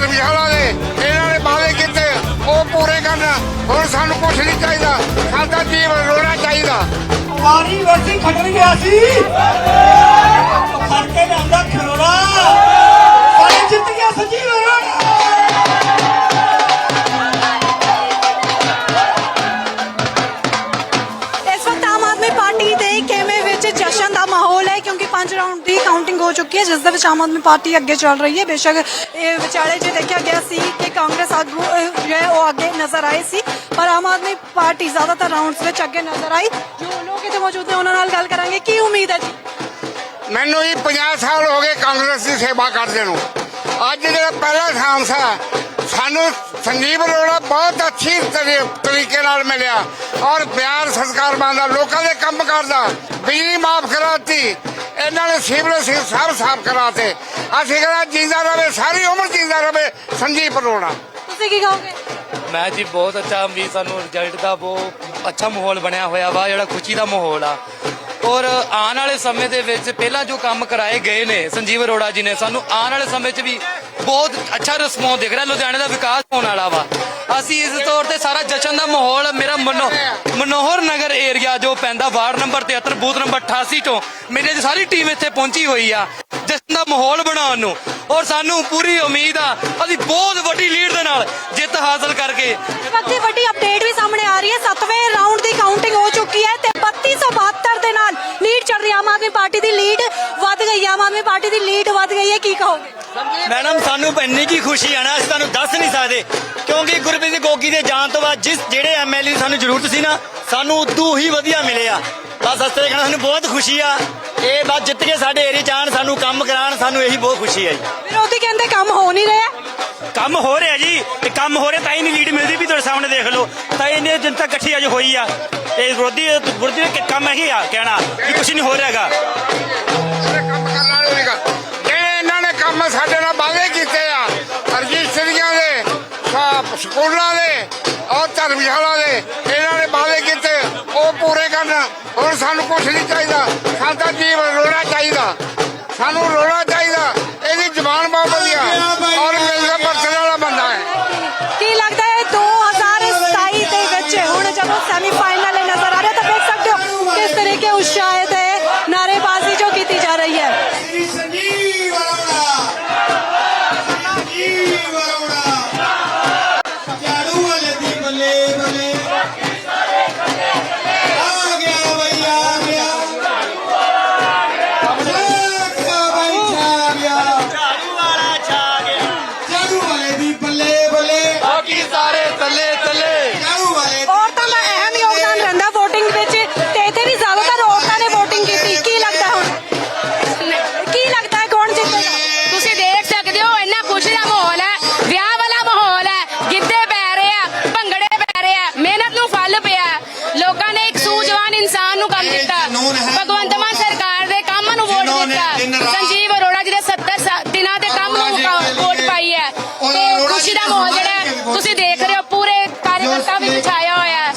ਧਰਮਸ਼ਾਲਾ ਦੇ। ਇਹਨਾਂ ਨੇ ਵਾਅਦੇ ਕੀਤੇ, ਉਹ ਪੂਰੇ ਕਰਨ। ਹੁਣ ਸਾਨੂੰ ਕੁਝ ਨਹੀਂ ਚਾਹੀਦਾ। ਸਾਡਾ ਜੀਵਨ ਰੋਣਾ ਚਾਹੀਦਾ। ਪਾਣੀ ਵਰਸੀ ਖੱਟ ਗਿਆ ਸੀ। ਖੜ ਕੇ ਜਾਂਦਾ ਖਰੋੜਾ ਸਾਰੇ ਜਿੱਤ ਗਿਆ ਸਜੀਵ ਰੋਣਾ। ਪੰਜ ਰਾਉਂਡ ਦੀ ਕਾਊਂਟਿੰਗ ਹੋ ਚੁੱਕੀ ਹੈ ਜਿਸ ਦੇ ਵਿੱਚ ਆਮ ਆਦਮੀ ਪਾਰਟੀ ਅੱਗੇ ਚੱਲ ਰਹੀ ਹੈ। ਬੇਸ਼ੱਕ ਇਹ ਵਿਚਾਲੇ ਜੇ ਦੇਖਿਆ ਗਿਆ ਸੀ ਕਿ ਕਾਂਗਰਸ ਆਗੂ ਅਹ, ਉਹ ਅੱਗੇ ਨਜ਼ਰ ਆਏ ਸੀ। ਪਰ ਆਮ ਆਦਮੀ ਪਾਰਟੀ ਜ਼ਿਆਦਾਤਰ ਰਾਉਂਡਸ ਵਿੱਚ ਅੱਗੇ ਨਜ਼ਰ ਆਈ। ਜੋ ਲੋਕ ਇੱਥੇ ਮੌਜੂਦ ਨੇ ਉਹਨਾਂ ਨਾਲ ਗੱਲ ਕਰਾਂਗੇ। ਕੀ ਉਮੀਦ ਹੈ ਜੀ? ਮੈਨੂੰ ਜੀ 50 ਸਾਲ ਹੋ ਗਏ ਕਾਂਗਰਸ ਦੀ ਸੇਵਾ ਕਰਦੇ ਨੂੰ। ਅੱਜ ਜਿਹੜਾ ਪਹਿਲਾ ਸਾਂਸਾ ਸਾਨੂੰ ਸੰਜੀਵ ਅਰੋੜਾ ਬਹੁਤ ਅੱਛੀ ਤਰੀਕੇ ਨਾਲ ਮਿਲਿਆ। ਔਰ ਪਿਆਰ ਸੰਸਕਾਰ ਮੰਨਦਾ ਲੋਕਾਂ ਦੇ ਕੰਮ ਕਰਦਾ। ਬਿਜਲੀ ਮਾਫ ਕਰਾਤੀ। ਇਹਨਾਂ ਨੇ ਸੀਵਰੇਜ ਸੀ ਸਭ ਸਾਫ਼ ਕਰਾਤੇ। ਅਸੀਂ ਕਹਿੰਦਾ ਜਿੰਦਾ ਰਵੇ ਸਾਰੀ ਉਮਰ ਜਿੰਦਾ ਰਵੇ ਸੰਜੀਵ ਅਰੋੜਾ ਤੁਸੀਂ ਕੀ ਕਹੋਗੇ? ਮੈਂ ਜੀ ਬਹੁਤ ਅੱਛਾ ਵੀ ਸਾਨੂੰ ਰਿਜ਼ਲਟ ਦਾ ਬਹੁਤ ਅੱਛਾ ਮਾਹੌਲ ਬਣਿਆ ਹੋਇਆ ਵਾ ਜਿਹੜਾ ਖੁਸ਼ੀ ਦਾ ਮਾਹੌਲ ਆ। ਔਰ ਆਉਣ ਵਾਲੇ ਸਮੇਂ ਦੇ ਵਿੱਚ ਪਹਿਲਾਂ ਜੋ ਕੰਮ ਕਰਾਏ ਗਏ ਨੇ ਸੰਜੀਵ ਅਰੋੜਾ ਜੀ ਨੇ ਸਾਨੂੰ ਆਉਣ ਵਾਲੇ ਸਮੇਂ 'ਚ ਵੀ ਬਹੁਤ ਅੱਛਾ ਰਿਸਪੌਂਸ ਦਿਖ ਰਿਹਾ, ਲੁਧਿਆਣੇ ਦਾ ਵਿਕਾਸ ਹੋਣ ਵਾਲਾ ਵਾ। ਅਸੀਂ ਇਸ ਤੌਰ ਤੇ ਸਾਰਾ ਜਸ਼ਨ ਦਾ ਮਾਹੌਲ ਮੇਰਾ ਮਨੋ, ਮਨੋਹਰ ਨਗਰ ਏਰੀਆ ਜੋ ਪੈਂਦਾ, ਵਾਰਡ ਨੰਬਰ 73 ਬੂਥ ਨੰਬਰ 88 ਤੋਂ ਮੇਰੇ ਦੀ ਸਾਰੀ ਟੀਮ ਇੱਥੇ ਪਹੁੰਚੀ ਹੋਈ ਆ, ਜਸ਼ਨ ਦਾ ਮਾਹੌਲ ਬਣਾਉਣ ਨੂੰ। ਔਰ ਸਾਨੂੰ ਪੂਰੀ ਉਮੀਦ ਆ, ਅਸੀਂ ਬਹੁਤ ਵੱਡੀ ਲੀਡ ਦੇ ਨਾਲ ਜਿੱਤ ਹਾਸਲ ਕਰਕੇ। ਵਕਤ ਵੱਡੀ ਅਪਡੇਟ ਵੀ ਸਾਹਮਣੇ ਆ ਰਹੀ ਹੈ 7ਵੇਂ ਰਾਉਂਡ ਦੀ ਕਾਊਂਟਿੰਗ ਹੋ ਲੀਡ ਚੱਲ ਰਹੀ ਆਮ ਆਦਮੀ ਪਾਰਟੀ ਦੀ ਲੀਡ ਵੱਧ ਗਈ ਆਮ ਆਦਮੀ ਪਾਰਟੀ ਦੀ ਲੀਡ ਵੱਧ ਗਈ ਹੈ ਕੀ ਕਹੋਗੇ? ਮੈਡਮ ਸਾਨੂੰ ਇੰਨੀ ਕੀ ਖੁਸ਼ੀ ਆ ਨਾ ਅਸੀਂ ਤੁਹਾਨੂੰ ਦੱਸ ਨਹੀਂ ਸਕਦੇ। ਕਿਉਂਕਿ ਗੁਰਪ੍ਰੀਤ ਗੋਗੀ ਦੇ ਜਾਣ ਤੋਂ ਬਾਅਦ ਜਿਸ ਜਿਹੜੇ ਐਮਐਲਏ ਸਾਨੂੰ ਜ਼ਰੂਰਤ ਸੀ ਨਾ ਸਾਨੂੰ ਉਦੋਂ ਹੀ ਵਧੀਆ ਮਿਲੇ ਆ ਬਸ ਅਸਤੇ ਕਹਿਣਾ ਸਾਨੂੰ ਬਹੁਤ ਖੁਸ਼ੀ ਆ। ਇਹ ਬਸ ਜਿੱਤ ਕੇ ਸਾਡੇ ਏਰੀਆ ਚ ਆਉਣ ਸਾਨੂੰ ਕੰਮ ਕਰਾਉਣ ਸਾਨੂੰ ਇਹੀ ਬਹੁਤ ਖੁਸ਼ੀ ਆ ਜੀ। ਵਿਰੋਧੀ ਕਹਿੰਦੇ ਕੰਮ ਹੋ ਨਹੀਂ ਰਿਹਾ। ਕੰਮ ਹੋ ਰਿਹਾ ਜੀ, ਤੇ ਕੰਮ ਹੋ ਰਿਹਾ ਤਾਂ ਹੀ ਨਹੀਂ ਲੀਡ ਮਿਲਦੀ ਵੀ ਤੁਹਾਡੇ ਸਾਹਮਣੇ ਦੇਖ ਲਓ। ਤਾਂ ਇਹਨੇ ਜਨਤਾ ਇਕੱਠੀ ਅੱਜ ਹੋਈ ਆ। ਤੇ ਵਿਰੋਧੀ ਵਿਰੋਧੀ ਦੇ ਕੰਮ ਇਹੀ ਆ ਕਹਿਣਾ ਕਿ ਕੁਝ ਨਹੀਂ ਹੋ ਰਿਹਾਗਾ ਕੰਮ ਕਰਨ ਵਾਲੇ ਹੋਏਗਾ ਜਿਹੜੇ ਇਹਨਾਂ ਨੇ ਕੰਮ ਸਾਡੇ ਨਾਲ ਵਾਅਦੇ ਕੀਤੇ ਆ। ਰਜਿਸਟਰੀਆਂ ਦੇ ਸਕੂਲਾਂ ਦੇ ਔਰ ਧਰਮਸ਼ਾਲਾ ਦੇ, ਇਹਨਾਂ ਨੇ ਵਾਅਦੇ ਕੀਤੇ। ਉਹ ਪੂਰੇ ਕਰਨ। ਹੁਣ ਸਾਨੂੰ ਕੁਝ ਨਹੀਂ ਚਾਹੀਦਾ। ਸਾਡਾ ਜੀਵਨ ਰੋਣਾ ਚਾਹੀਦਾ। ਸਾਨੂੰ ਰੋਣਾ ਹੁਣ ਜਦੋਂ ਸੈਮੀਫਾਈਨਲ ਨਜ਼ਰ ਆ ਰਿਹਾ ਤਾਂ ਦੇਖ ਸਕਦੇ ਹੋ ਕਿਸ ਤਰੀਕੇ ਉਤਸ਼ਾਹਿਤ ਸੰਜੀਵ ਅਰੋੜਾ ਜੀ ਦੇ 70 ਸਾ- ਦਿਨਾਂ ਦੇ ਕੰਮ ਨੂੰ ਵੋਟ- ਪਾਈ ਹੈ। ਤੇ ਖੁਸ਼ੀ ਦਾ ਮਾਹੌਲ ਜਿਹੜਾ ਤੁਸੀਂ ਦੇਖ ਰਹੇ ਹੋ ਪੂਰੇ ਕਾਰਜਕਰਤਾ ਵਿੱਚ ਛਾਇਆ ਹੋਇਆ ਹੈ।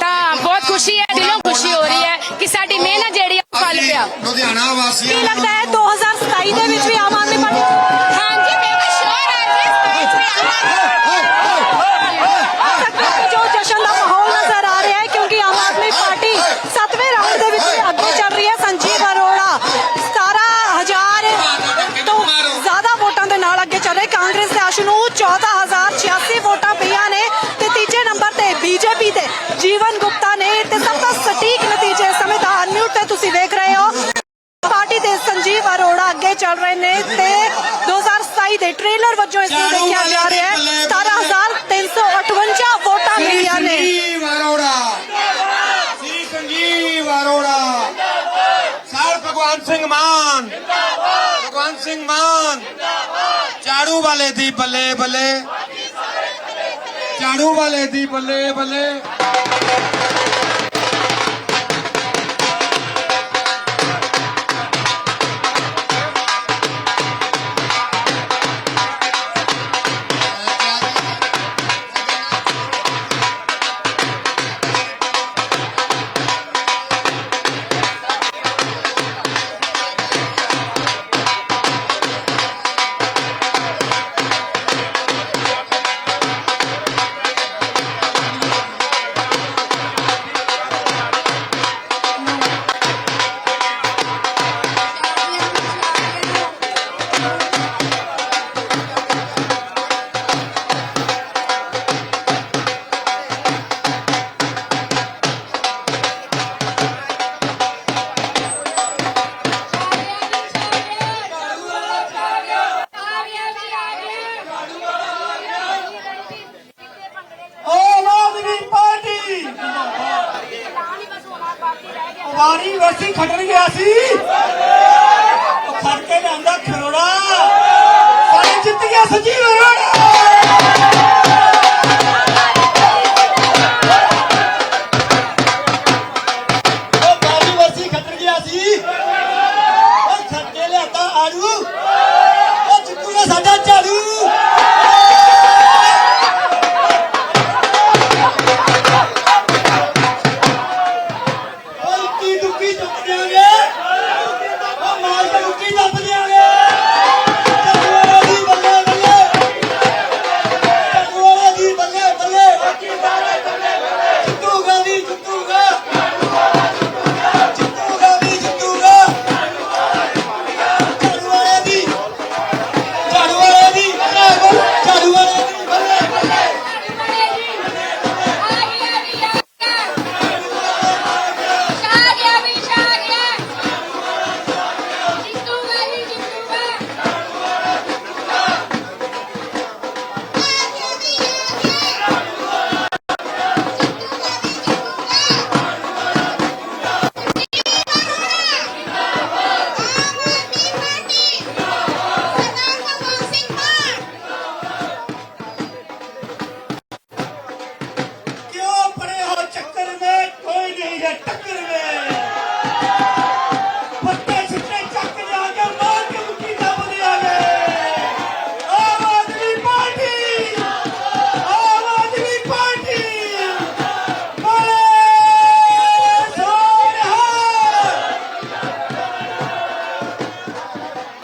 ਤਾਂ ਬਹੁਤ ਖੁਸ਼ੀ ਹੈ ਦਿਲੋਂ ਖੁਸ਼ੀ ਹੋ ਰਹੀ ਹੈ ਕਿ ਸਾਡੀ ਮਿਹਨਤ ਜਿਹੜੀ ਫਲ ਪਿਆ। ਲੁਧਿਆਣਾ ਵਾਸੀਆਂ ਕੀ ਲੱਗਦਾ ਹੈ 2027 ਦੇ ਵਿੱਚ ਵੀ ਆਮ ਆਦਮੀ ਪਾਰਟੀ ਆਸ਼ੂ ਨੂੰ 14086 ਵੋਟਾਂ ਪਈਆਂ ਨੇ ਤੇ ਤੀਜੇ ਨੰਬਰ ਤੇ ਬੀਜੇਪੀ ਤੇ ਜੀਵਨ ਗੁਪਤਾ ਨੇ ਤੇ ਸਭ ਤੋਂ ਸਟੀਕ ਨਤੀਜੇ ਇਸ ਸਮੇਂ ਅਨਮਿਊਟ ਤੇ ਤੁਸੀਂ ਦੇਖ ਰਹੇ ਹੋ। ਪਾਰਟੀ ਦੇ ਸੰਜੀਵ ਅਰੋੜਾ ਅੱਗੇ ਚੱਲ ਰਹੇ ਨੇ ਤੇ 2027 ਦੇ ਟ੍ਰੇਲਰ ਵਜੋਂ ਇਸ ਨੂੰ ਦੇਖਿਆ ਜਾ ਰਿਹਾ ਹੈ। 17358 ਵੋਟਾਂ ਮਿਲੀਆਂ ਨੇ। ਸੰਜੀਵ ਅਰੋੜਾ। ਸ੍ਰੀ ਸੰਜੀਵ ਅਰੋੜਾ। ਸਰ ਭਗਵਾਨ ਸਿੰਘ ਮਾਨ। ਭਗਵਾਨ ਸਿੰਘ ਮਾਨ। ਝਾੜੂ ਵਾਲੇ ਦੀ ਬੱਲੇ ਬੱਲੇ। ਝਾੜੂ ਵਾਲੇ ਦੀ ਬੱਲੇ ਬੱਲੇ। ਵਾਰੀ ਵਰਸੀ ਖੱਟਣ ਗਿਆ ਸੀ। ਉਹ ਖੜ ਕੇ ਲਿਆਂਦਾ ਖਰੋੜਾ। ਸਾਰੇ ਜਿੱਤ ਗਿਆ ਸੰਜੀਵ ਅਰੋੜਾ ਉਹ ਵਾਰੀ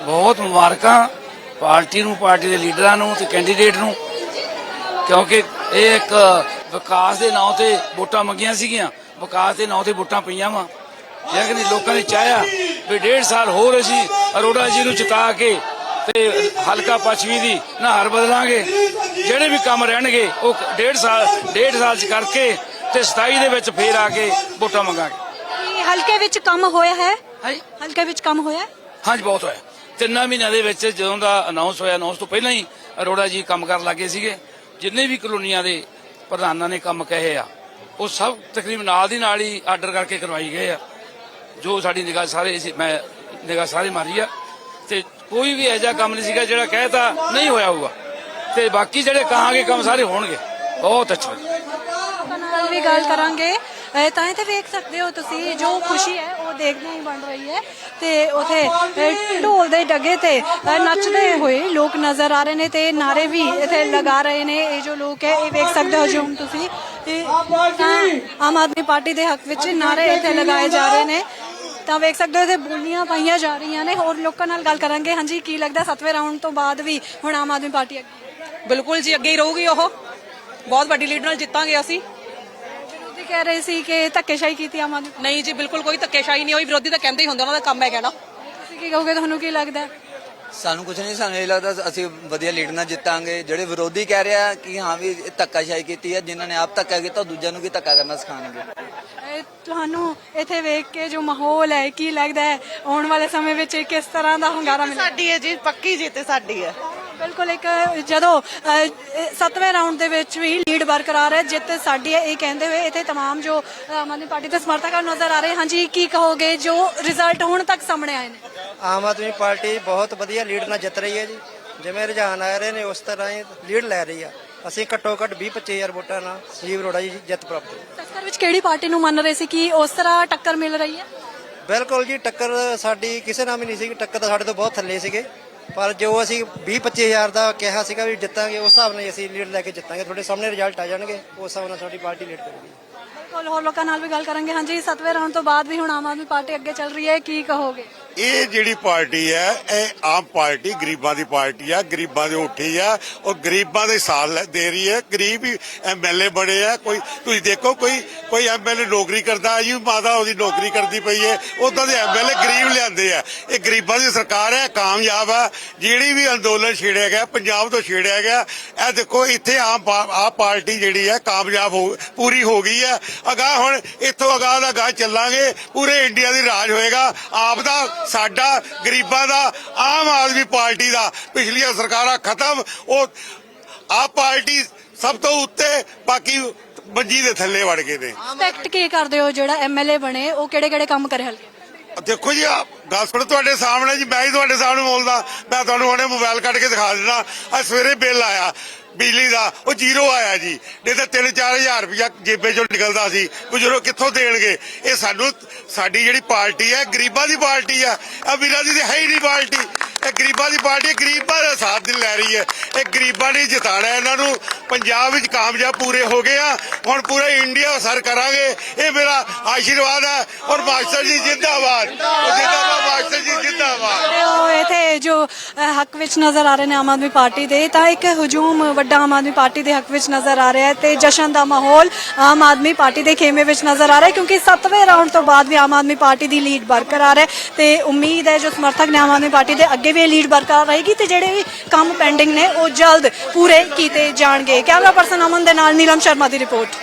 ਬਹੁਤ ਮੁਬਾਰਕਾਂ ਪਾਰਟੀ ਨੂੰ, ਪਾਰਟੀ ਦੇ ਲੀਡਰਾਂ ਨੂੰ ਤੇ ਕੈਂਡੀਡੇਟ ਨੂੰ। ਕਿਉਂਕਿ ਇਹ ਇੱਕ ਵਿਕਾਸ ਦੇ ਨਾਂ ਤੇ ਵੋਟਾਂ ਮੰਗੀਆਂ ਸੀਗੀਆਂ। ਵਿਕਾਸ ਦੇ ਨਾਂ ਤੇ ਵੋਟਾਂ ਪਈਆਂ ਵਾ। ਲੇਕਿਨ ਲੋਕਾਂ ਨੇ ਚਾਹਿਆ ਵੀ ਡੇਢ ਸਾਲ ਹੋਰ ਅਸੀਂ ਅਰੋੜਾ ਜੀ ਨੂੰ ਜਿਤਾ ਕੇ ਤੇ ਹਲਕਾ ਪਛਵੀ ਦੀ ਨਹਾਰ ਬਦਲਾਂਗੇ। ਜਿਹੜੇ ਵੀ ਕੰਮ ਰਹਿਣਗੇ ਉਹ ਡੇਢ ਸਾਲ ਡੇਢ ਸਾਲ ਚ ਕਰਕੇ ਤੇ 27 ਦੇ ਵਿੱਚ ਫੇਰ ਆ ਕੇ ਵੋਟਾਂ ਮੰਗਾਂਗੇ। ਕੀ ਹਲਕੇ ਵਿੱਚ ਕੰਮ ਹੋਇਆ ਹੈ? ਹਾਂਜੀ ਹਲਕੇ ਵਿੱਚ ਕੰਮ ਹੋਇਆ? ਹਾਂਜੀ ਬਹੁਤ ਹੋਇਆ। ਤਿੰਨਾਂ ਮਹੀਨਿਆਂ ਦੇ ਵਿੱਚ ਜਦੋਂ ਦਾ ਅਨਾਉਂਸ ਹੋਇਆ ਅਨਾਉਂਸ ਤੋਂ ਪਹਿਲਾਂ ਹੀ ਅਰੋੜਾ ਜੀ ਕੰਮ ਕਰਨ ਲੱਗੇ ਸੀਗੇ। ਜਿੰਨੇ ਵੀ ਕਲੋਨੀਆਂ ਦੇ ਪ੍ਰਧਾਨਾਂ ਨੇ ਕੰਮ ਕਹੇ ਆ ਉਹ ਸਭ ਤਕਰੀਬਨ ਨਾਲ ਦੀ ਨਾਲ ਹੀ ਆਰਡਰ ਕਰਕੇ ਕਰਵਾਈ ਗਏ ਆ। ਜੋ ਸਾਡੀ ਨਿਗਾਹ ਸਾਰੇ ਮੈਂ ਨਿਗਾਹ ਸਾਰੇ ਮਾਰੀ ਆ। ਤੇ ਕੋਈ ਵੀ ਐਜਾ ਕੰਮ ਨਹੀਂ ਸੀਗਾ ਜਿਹੜਾ ਕਹਿਤਾ ਨਹੀਂ ਹੋਇਆ ਹੋਊਗਾ। ਤੇ ਬਾਕੀ ਜਿਹੜੇ ਕਹਾਂਗੇ ਕੰਮ ਸਾਰੇ ਹੋਣਗੇ। ਬਹੁਤ ਅੱਛਾ। ਨਾਲ ਵੀ ਗੱਲ ਕਰਾਂਗੇ। ਅਹ ਤਾਂ ਇੱਥੇ ਵੇਖ ਸਕਦੇ ਹੋ ਤੁਸੀਂ, ਜੋ ਖੁਸ਼ੀ ਹੈ ਉਹ ਦੇਖਦੇ ਹੀ ਬਣ ਰਹੀ ਹੈ ਤੇ ਉਥੇ ਢੋਲ ਦੇ ਡੱਗੇ ਤੇ ਨੱਚਦੇ ਹੋਏ ਲੋਕ ਨਜ਼ਰ ਆ ਰਹੇ ਨੇ ਤੇ ਨਾਰੇ ਵੀ ਇੱਥੇ ਲਗਾ ਰਹੇ ਨੇ। ਇਹ ਜੋ ਲੋਕ ਹੈ ਇਹ ਵੇਖ ਸਕਦੇ ਹੋ ਜੋ ਹੁਣ ਤੁਸੀਂ। ਆਮ ਆਦਮੀ ਪਾਰਟੀ ਦੇ ਹੱਕ ਵਿੱਚ ਨਾਰੇ ਇੱਥੇ ਲਗਾਏ ਜਾ ਰਹੇ ਨੇ। ਤਾਂ ਵੇਖ ਸਕਦੇ ਹੋ ਇੱਥੇ ਬੋਲੀਆਂ ਪਾਈਆਂ ਜਾ ਰਹੀਆਂ ਨੇ। ਹੋਰ ਲੋਕਾਂ ਨਾਲ ਗੱਲ ਕਰਾਂਗੇ। ਹਾਂਜੀ ਕੀ ਲੱਗਦਾ ਸੱਤਵੇਂ ਰਾਊਂਡ ਤੋਂ ਬਾਅਦ ਵੀ ਹੁਣ ਆਮ ਆਦਮੀ ਪਾਰਟੀ ਅੱਗੇ ਬਿਲਕੁਲ ਜੀ ਅੱਗੇ ਹੀ ਰਹੂਗੀ ਉਹ। ਬਹੁਤ ਵੱਡੀ ਲੀਡ ਨਾਲ ਜਿੱਤਾਂਗੇ ਅਸੀਂ। ਕਹਿ ਰਹੇ ਸੀ ਕਿ ਧੱਕੇਸ਼ਾਹੀ ਕੀਤੀ ਆਮ ਆਦਮੀ ਨਹੀਂ ਜੀ ਬਿਲਕੁਲ ਕੋਈ ਧੱਕੇਸ਼ਾਹੀ ਨਹੀਂ ਹੋਈ। ਵਿਰੋਧੀ ਤਾਂ ਕਹਿੰਦੇ ਹੀ ਹੁੰਦੇ ਉਹਨਾਂ ਦਾ ਕੰਮ ਹੈ ਕਹਿਣਾ ਤੁਸੀਂ ਕੀ ਕਹੋਗੇ ਤੁਹਾਨੂੰ ਕੀ ਲੱਗਦਾ? ਹੈ? ਸਾਨੂੰ ਕੁਝ ਨਹੀਂ ਸਾਨੂੰ ਇਹ ਲੱਗਦਾ ਅਸੀਂ ਵਧੀਆ ਲੀਡ ਨਾਲ ਜਿੱਤਾਂਗੇ। ਜਿਹੜੇ ਵਿਰੋਧੀ ਕਹਿ ਰਿਹਾ ਕਿ ਹਾਂ ਵੀ ਇਹ ਧੱਕਾਸ਼ਾਹੀ ਕੀਤੀ ਹੈ ਜਿਨ੍ਹਾਂ ਨੇ ਆਪ ਧੱਕਾ ਕੀਤਾ ਉਹ ਦੂਜਿਆਂ ਨੂੰ ਵੀ ਧੱਕਾ ਕਰਨਾ ਸਿਖਾਉਣਗੇ। ਇਹ ਤੁਹਾਨੂੰ ਇੱਥੇ ਵੇਖ ਕੇ ਜੋ ਮਾਹੌਲ ਹੈ ਕੀ ਲੱਗਦਾ ਹੈ? ਆਉਣ ਵਾਲੇ ਸਮੇਂ ਵਿੱਚ ਕਿਸ ਤਰ੍ਹਾਂ ਦਾ ਹੰਗਾਰਾ ਮਿਲੇਗਾ? ਸਾਡੀ ਹੈ ਜੀ ਪੱਕੀ ਜਿੱਤ ਸਾਡੀ ਹੈ। ਬਿਲਕੁਲ ਇੱਕ ਜਦੋਂ ਅਹ, ਇਹ ਸੱਤਵੇਂ ਰਾਊਂਡ ਦੇ ਵਿੱਚ ਵੀ ਲੀਡ ਬਰਕਰਾਰ ਹੈ ਜਿੱਤ ਸਾਡੀ ਹੈ ਇਹ ਕਹਿੰਦੇ ਹੋਏ ਇੱਥੇ तमाम ਜੋ ਆਮ ਆਦਮੀ ਪਾਰਟੀ ਦੇ ਸਮਰਥਕ ਹਨ ਨਜ਼ਰ ਆ ਰਹੇ ਹਾਂਜੀ ਕੀ ਕਹੋਗੇ ਜੋ ਰਿਜ਼ਲਟ ਹੁਣ ਤੱਕ ਸਾਹਮਣੇ ਆਏ ਨੇ ਆਮ ਆਦਮੀ ਪਾਰਟੀ ਬਹੁਤ ਵਧੀਆ ਲੀਡ ਨਾਲ ਜਿੱਤ ਰਹੀ ਹੈ ਜੀ ਜਿਵੇਂ ਰੁਝਾਨ ਆ ਰਹੇ ਨੇ ਉਸ ਤਰ੍ਹਾਂ ਹੀ ਲੀਡ ਲੈ ਰਹੀ ਆ ਅਸੀਂ ਘੱਟੋ ਘੱਟ 20 25000 ਵੋਟਾਂ ਨਾਲ ਸੰਜੀਵ ਅਰੋੜਾ ਜੀ ਜਿੱਤ ਪ੍ਰਾਪਤ ਹੋਈ ਟੱਕਰ ਵਿੱਚ ਕਿਹੜੀ ਪਾਰਟੀ ਨੂੰ ਮੰਨ ਰਹੇ ਸੀ ਕਿ ਉਸ ਤਰ੍ਹਾਂ ਟੱਕਰ ਮਿਲ ਰਹੀ ਹੈ ਬਿਲਕੁਲ ਜੀ ਟੱਕਰ ਸਾਡੀ ਕਿਸੇ ਨਾਲ ਵੀ ਨਹੀਂ ਸੀ ਟੱਕਰ ਤਾਂ ਸਾਡੇ ਤੋਂ ਬਹੁਤ ਥੱਲੇ ਸੀਗੇ ਪਰ ਜੋ ਅਸੀਂ 20 25000 ਦਾ ਕਿਹਾ ਸੀਗਾ ਵੀ ਜਿੱਤਾਂਗੇ, ਉਸ ਹਿਸਾਬ ਨਾਲ ਹੀ ਅਸੀਂ ਲੀਡ ਲੈ ਕੇ ਜਿੱਤਾਂਗੇ। ਤੁਹਾਡੇ ਸਾਹਮਣੇ ਰਿਜ਼ਲਟ ਆ ਜਾਣਗੇ, ਉਸ ਹਿਸਾਬ ਨਾਲ ਸਾਡੀ ਪਾਰਟੀ ਲੀਡ ਕਰੇਗੀ। ਬਿਲਕੁਲ, ਹੋਰ ਲੋਕਾਂ ਨਾਲ ਵੀ ਗੱਲ ਕਰਾਂਗੇ। ਹਾਂਜੀ, ਸੱਤਵੇਂ ਰਾਊਂਡ ਤੋਂ ਬਾਅਦ ਵੀ ਹੁਣ ਆਮ ਆਦਮੀ ਪਾਰਟੀ ਅੱਗੇ ਚੱਲ ਰਹੀ ਹੈ। ਕੀ ਕਹੋਗੇ? ਇਹ ਜਿਹੜੀ ਪਾਰਟੀ ਹੈ, ਇਹ ਆਮ ਪਾਰਟੀ, ਗਰੀਬਾਂ ਦੀ ਪਾਰਟੀ ਆ। ਗਰੀਬਾਂ ਦੇ ਉੱਠੀ ਆ। ਉਹ ਗਰੀਬਾਂ ਦੇ ਸਾਥ ਲੈ- ਦੇ ਰਹੀ ਹੈ। ਗਰੀਬ ਹੀ ਐਮਐਲਏ ਬਣੇ ਆ। ਕੋਈ ਤੁਸੀਂ ਦੇਖੋ, ਕੋਈ ਕੋਈ ਐਮਐਲਏ ਨੌਕਰੀ ਕਰਦਾ ਜੀ ਮਾਤਾ ਉਹਦੀ ਨੌਕਰੀ ਕਰਦੀ ਪਈ ਹੈ। ਉਦਾਂ ਦੇ ਐਮਐਲਏ ਗਰੀਬ ਲਿਆਂਦੇ ਆ। ਇਹ ਗਰੀਬਾਂ ਦੀ ਸਰਕਾਰ ਹੈ, ਕਾਮਯਾਬ ਆ। ਜਿਹੜੀ ਵੀ ਅੰਦੋਲਨ ਛੇੜਿਆ ਗਿਆ, ਪੰਜਾਬ ਤੋਂ ਛੇੜਿਆ ਗਿਆ, ਇਹ ਦੇਖੋ, ਇੱਥੇ ਆਮ ਪਾ- ਆਹ ਪਾਰਟੀ ਜਿਹੜੀ ਹੈ, ਕਾਮਯਾਬ ਹੋ ਪੂਰੀ ਹੋ ਗਈ ਹੈ। ਅਗਾਹ ਹੁਣ ਇੱਥੋਂ ਅਗਾਹ ਦਾ ਅਗਾਹ ਚੱਲਾਂਗੇ ਪੂਰੇ ਇੰਡੀਆ ਦੀ ਰਾਜ ਹੋਏਗਾ। ਆਪ ਦਾ ਸਾਡਾ ਗਰੀਬਾਂ ਦਾ ਆਮ ਆਦਮੀ ਪਾਰਟੀ ਦਾ। ਪਿਛਲੀਆਂ ਸਰਕਾਰਾਂ ਖਤਮ ਉਹ ਆਹ ਪਾਰਟੀ ਸਭ ਤੋਂ ਉੱਤੇ ਬਾਕੀ ਮੰਜੀ ਦੇ ਥੱਲੇ ਵੜ ਗਏ ਨੇ। ਐਕਸਪੈਕਟ ਕੀ ਕਰਦੇ ਹੋ? ਜਿਹੜਾ ਐਮਐਲਏ ਬਣੇ ਉਹ ਕਿਹੜੇ ਕਿਹੜੇ ਕੰਮ ਕਰੇ ਹਲਕੇ? ਦੇਖੋ ਜੀ ਆ ਗੱਲ ਸੁਣ ਤੁਹਾਡੇ ਸਾਹਮਣੇ ਜੀ ਮੈਂ ਹੀ ਤੁਹਾਡੇ ਸਾਹਮਣੇ ਬੋਲਦਾ। ਮੈਂ ਤੁਹਾਨੂੰ ਹੁਣੇ ਮੋਬਾਈਲ ਕੱਢ ਕੇ ਦਿਖਾ ਦਿੰਦਾ। ਆ ਸਵੇਰੇ ਬਿੱਲ ਆਇਆ। ਬਿਜਲੀ ਦਾ, ਉਹ ਜ਼ੀਰੋ ਆਇਆ ਜੀ। ਨਹੀਂ ਤਾਂ 3-4000 ਰੁਪਇਆ ਜੇਬੇ ਚੋਂ ਨਿਕਲਦਾ ਸੀ। ਬਜ਼ੁਰਗ ਕਿੱਥੋਂ ਦੇਣਗੇ? ਇਹ ਸਾਨੂੰ, ਸਾਡੀ ਜਿਹੜੀ ਪਾਰਟੀ ਹੈ, ਗਰੀਬਾਂ ਦੀ ਪਾਰਟੀ ਆ। ਅਮੀਰਾਂ ਦੀ ਤਾਂ ਹੈ ਹੀ ਨਹੀਂ ਪਾਰਟੀ। ਇਹ ਗਰੀਬਾਂ ਦੀ ਪਾਰਟੀ ਗਰੀਬਾਂ ਦਾ ਸਾਥ ਨਹੀਂ ਲੈ ਰਹੀ ਹੈ। ਇਹ ਗਰੀਬਾਂ ਨੇ ਜਿਤਾਣਾ ਇਹਨਾਂ ਨੂੰ ਪੰਜਾਬ ਵਿੱਚ ਕਾਮਯਾਬ ਪੂਰੇ ਹੋ ਗਏ ਆ। ਹੁਣ ਪੂਰੇ ਇੰਡੀਆ ਸਰ ਕਰਾਂਗੇ। ਇਹ ਮੇਰਾ ਆਸ਼ੀਰਵਾਦ ਹੈ। ਔਰ ਮਾਸਟਰ ਜੀ ਜਿੰਦਾਬਾਦ। ਜਿੰਦਾਬਾਦ ਮਾਸਟਰ ਜੀ ਜਿੰਦਾਬਾਦ। ਤੇ ਜੋ ਹੱਕ ਵਿੱਚ ਨਜ਼ਰ ਆ ਰਹੇ ਨੇ ਆਮ ਆਦਮੀ ਪਾਰਟੀ ਦੇ, ਤਾਂ ਇੱਕ ਹਜੂਮ ਵੱਡਾ ਆਮ ਆਦਮੀ ਪਾਰਟੀ ਦੇ ਹੱਕ ਵਿੱਚ ਨਜ਼ਰ ਆ ਰਿਹਾ ਹੈ ਤੇ ਜਸ਼ਨ ਦਾ ਮਾਹੌਲ ਆਮ ਆਦਮੀ ਪਾਰਟੀ ਦੇ ਖੇਮੇ ਵਿੱਚ ਨਜ਼ਰ ਆ ਰਿਹਾ ਹੈ, ਕਿਉਂਕਿ 7ਵੇਂ ਰਾਉਂਡ ਤੋਂ ਬਾਅਦ ਵੀ ਆਮ ਆਦਮੀ ਪਾਰਟੀ ਦੀ ਲੀਡ ਬਰਕਰਾਰ ਹੈ ਤੇ ਉਮੀਦ ਹੈ ਜੋ ਸਮਰਥਕ ਨੇ ਆਮ ਆਦਮੀ ਪਾਰਟੀ ਦੇ ਅੱਗੇ ਵੀ ਲੀਡ ਬਰਕਰਾਰ ਰਹੇਗੀ ਤੇ ਜਿਹੜੇ ਵੀ ਕੰਮ ਪੈਂਡਿੰਗ ਨੇ, ਉਹ ਜਲਦ ਪੂਰੇ ਕੀਤੇ ਜਾਣਗੇ। ਕੈਮਰਾ ਪਰਸਨ ਅਮਨ ਦੇ ਨਾਲ, ਨੀਲਮ ਸ਼ਰਮਾ ਦੀ ਰਿਪੋਰਟ।